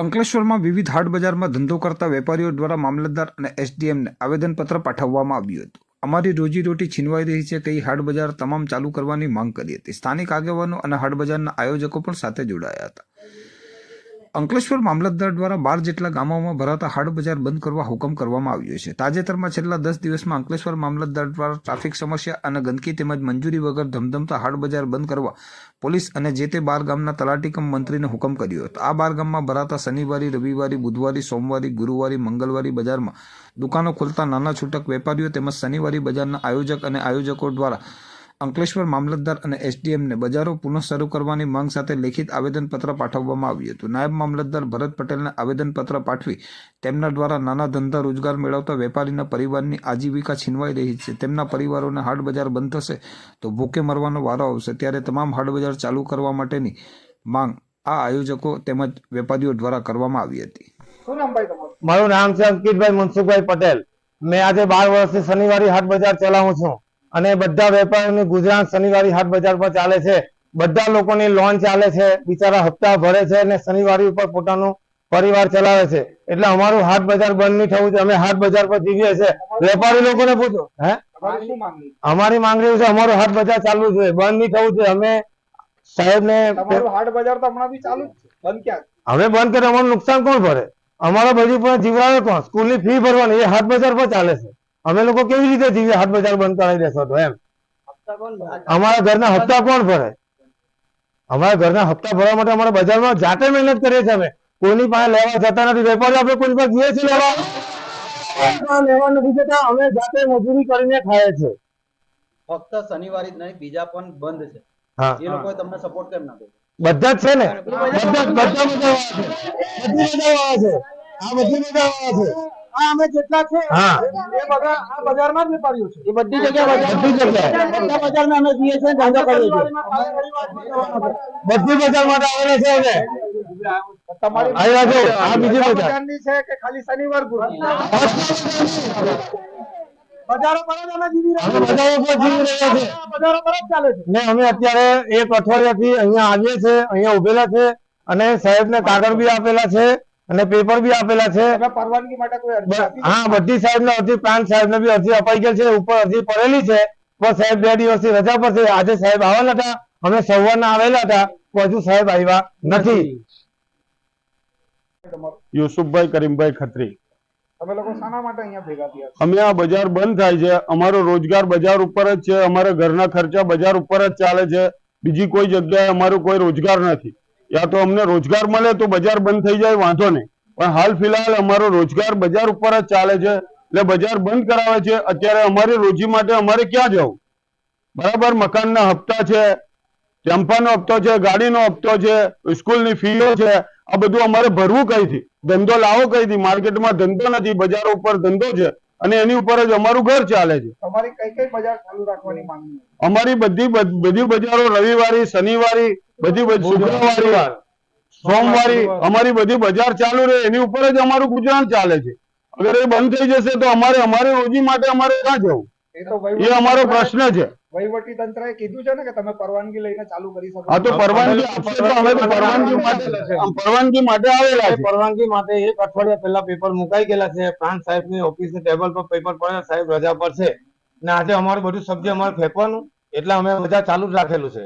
અંકલેશ્વરમાં વિવિધ હાટ બજારમાં ધંધો કરતા વેપારીઓ દ્વારા મામલતદાર અને એસડીએમને આવેદનપત્ર પાઠવવામાં આવ્યું હતું. અમારી રોજીરોટી છીનવાઈ રહી છે કઈ હાટ બજાર તમામ ચાલુ કરવાની માંગ કરી હતી. સ્થાનિક આગેવાનો અને હાટ બજારના આયોજકો પણ સાથે જોડાયા હતા. અંકલેશ્વર મામલતદાર દ્વારા બાર જેટલા ગામોમાં ભરાતા હાડ બજાર બંધ કરવા હુકમ કરવામાં આવ્યો છે. તાજેતરમાં છેલ્લા દસ દિવસમાં અંકલેશ્વર મામલતદાર દ્વારા ટ્રાફિક સમસ્યા અને ગંદકી તેમજ મંજૂરી વગર ધમધમતા હાડ બજાર બંધ કરવા પોલીસ અને જે તે બાર ગામના તલાટી કમ મંત્રીને હુકમ કર્યો હતો. આ બાર ગામમાં ભરાતા શનિવારી, રવિવારી, બુધવારી, સોમવારી, ગુરુવારી, મંગળવારી બજારમાં દુકાનો ખોલતા નાના છૂટક વેપારીઓ તેમજ શનિવારી બજારના આયોજક અને આયોજકો દ્વારા અંકલેશ્વર મામલતદાર અને એસડીએમને બજારો પુનઃ શરૂ કરવાની માંગ સાથે લેખિત આવેદનપત્ર પાઠવવામાં આવ્યું હતું. નાયબ મામલતદાર ભરત પટેલને આવેદનપત્ર પાઠવી તેમના દ્વારા નાના ધંધા રોજગાર મેળવતા વેપારીના પરિવારની આજીવિકા છીનવાઈ રહી છે. તેમના પરિવારોને હાટ બજાર બંધ થશે તો ભૂકે મરવાનો વારો આવશે. ત્યારે તમામ હાટ બજાર ચાલુ કરવા માટેની માંગ આ આયોજકો તેમજ વેપારીઓ દ્વારા કરવામાં આવી હતી. મારું નામ છે અંકિતભાઈ મનસુખભાઈ પટેલ. મેં આજે બાર વર્ષથી શનિવારી હાટ બજાર ચલાવું છું. અને બધા વેપારીઓની ગુજરાત શનિવારી હાટ બજાર પર ચાલે છે. બધા લોકોની લોન ચાલે છે. બિચારા હપ્તા ભરે છે અને શનિવારી ઉપર પોતાનું પરિવાર ચલાવે છે. એટલે અમારું હાટ બજાર બંધ નહીં થવું છે અમે હાટ બજાર પર જીવીએ છીએ. વેપારી લોકોને પૂછો. હે? અમારી માંગણી છે અમારું હાટ બજાર ચાલવું જોઈએ. બંધ નહીં થવું જોઈએ. અમે સાહેબ ને હાટ બજાર તો હમણાં ચાલુ છે. બંધ હવે બંધ કરે અમારું નુકસાન કોણ ભરે? અમારા બધી પણ જીવડાવે કોણ? સ્કૂલની ફી ભરવાની. એ હાટ બજાર પર ચાલે છે. અમે લોકો કેવી રીતે જીવીએ હાટ બજાર બંધ કરાવી દેશો તો એમ અમારા ઘરના હપ્તા કોણ ભરે અમારા ઘરના હપ્તા ભરવા માટે અમારા બજારમાં જાતે મહેનત કરીએ છીએ અમે કોઈની પાસે લેવા જતા નથી વેપારી આપણે કોઈ પાસે જઈએ છીએ લેવા લેવા નથી જતા અમે જાતે મજૂરી કરીને ખાઈએ છીએ ફક્ત શનિવારે જ નહીં બીજા પણ બંધ છે હા એ લોકોએ તમને સપોર્ટ કેમ ના કર્યો બધા જ છે ને બધા બધા બધા છે આ બધી બધા છે આ અમે જેટલા છે એ બધા આ બજારમાં જ વેપારીઓ છે. એ બધી જગ્યાએ બધી જગ્યાએ? બજારમાં અમે જઈએ છીએ ધંધો કરીએ છીએ. બધી આવેલા છે અમે. તમારી આ બીજી બજારની છે કે ખાલી શનિવાર ગુરુ બજારો પર જ અમે જીવી રહ્યા બજારો પર જીવી રહ્યા છે. બજારો પર જ ચાલે છે. ને અમે અત્યારે એક અઠવાડિયાથી અહીંયા આવીએ છે અહીંયા ઉભેલા છે અને સાહેબને કાગળ બી આપેલા છે. અને પેપર બી આપેલા છે. પરવાનગી માટે કોઈ અરજી બ- આપી હા બધી સાહેબને અરજી પ્રાંત સાહેબને બી અરજી અપાઈ ગઈ છે ઉપર અરજી પડેલી છે. પણ સાહેબ બે દિવસથી રજા પર છે. આજે સાહેબ આવેલા હતા. અમે સવારના આવેલા હતા. હજુ સાહેબ આવ્યા નથી. યુસુફભાઈ કરીમભાઈ ખત્રી. તમે લોકો શાના માટે અહીંયા ભેગા થયા અમે આ બજાર બંધ થાય છે. અમારો રોજગાર બજાર ઉપર જ છે. અમારા ઘરના ખર્ચા બજાર ઉપર જ ચાલે છે. બીજી કોઈ જગ્યાએ અમારો કોઈ રોજગાર નથી. યા તો અમને રોજગાર મળે તો બજાર બંધ થઈ જાય વાંધો નહીં. પણ હાલ ફિલહાલ અમારો રોજગાર બજાર ઉપર જ ચાલે છે. એટલે બજાર બંધ કરાવે છે. અત્યારે અમારી રોજી માટે અમારે ક્યાં જવું? બરાબર મકાનના હપ્તા છે ચંપાનો હપ્તો છે ગાડીનો હપ્તો છે સ્કૂલની ફીઓ છે. આ બધું અમારે ભરવું કઈથી ધંધો લાવો કઈથી માર્કેટમાં ધંધો નથી બજારો ઉપર ધંધો છે. અને એની ઉપર જ અમારું ઘર ચાલે છે. અમારી કઈ કઈ બજાર ચાલુ રાખવાની માંગણી? અમારી બધી બધી બજારો રવિવારી શનિવારી બધી શુક્રવારી સોમવારી અમારી બધી બજાર ચાલુ રહે એની ઉપર જ અમારું ગુજરાન ચાલે છે. અગર એ બંધ થઈ જશે તો અમારે અમારી રોજી માટે અમારે ક્યાં જવું? એ અમારો પ્રશ્ન છે. વહીવટી તંત્રએ કીધું છે ને કે તમે પરવાનગી લઈને ચાલુ કરી શકો. આ તો પરવાનગી આપશે તો અમે તો પરવાનગી માટે પરવાનગી માટે આવેલા છે. પરવાનગી માટે એક અઠવાડિયા પહેલા પેપર મુકાઈ ગયેલા છે. પ્રાંત સાહેબની ઓફિસની ટેબલ પર પેપર પડે સાહેબ રજા પર છે. ને આજે અમારું બધું સબ્જી અમારે ફેંકવાનું. એટલે અમે બધા ચાલુ જ રાખેલું છે.